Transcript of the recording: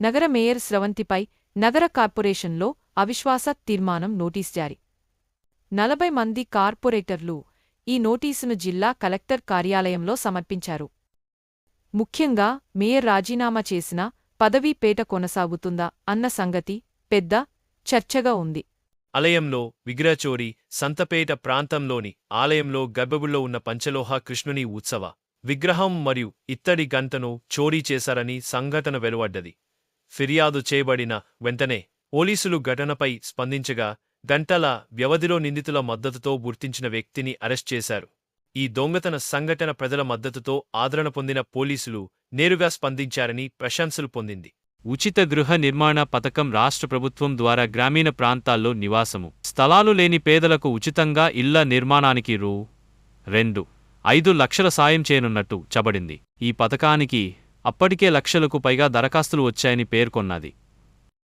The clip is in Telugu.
నగర మేయర్ స్రవంతిపై నగర కార్పొరేషన్లో అవిశ్వాస తీర్మానం నోటీస్ జారీ. నలభై మంది కార్పొరేటర్లు ఈ నోటీసును జిల్లా కలెక్టర్ కార్యాలయంలో సమర్పించారు. ముఖ్యంగా మేయర్ రాజీనామా చేసినా పదవీపేట కొనసాగుతుందా అన్న సంగతి పెద్ద చర్చగా ఉంది. ఆలయంలో విగ్రహచోరీ సంతపేట ప్రాంతంలోని ఆలయంలో గర్భగుడిలో ఉన్న పంచలోహ కృష్ణుని ఉత్సవ విగ్రహం మరియు ఇత్తడి గంటను చోరీ చేశారని సంఘటన వెలువడ్డది. ఫిర్యాదు చేయబడిన వెంటనే పోలీసులు ఘటనపై స్పందించగా గంటల వ్యవధిలో నిందితుల మద్దతుతో గుర్తించిన వ్యక్తిని అరెస్ట్ చేశారు. ఈ దొంగతన సంఘటన ప్రజల మద్దతుతో ఆదరణ పొందిన పోలీసులు నేరుగా స్పందించారని ప్రశంసలు పొందింది. ఉచిత గృహ నిర్మాణ పథకం రాష్ట్ర ప్రభుత్వం ద్వారా గ్రామీణ ప్రాంతాల్లో నివాసము. స్థలాలు లేని పేదలకు ఉచితంగా ఇళ్ళ నిర్మాణానికి రూ. రెండు. ఐదు లక్షల సాయం చేయనున్నట్టు చబడింది. ఈ పథకానికి అప్పటికే లక్షలకు పైగా దరఖాస్తులు వచ్చాయని పేర్కొన్నది.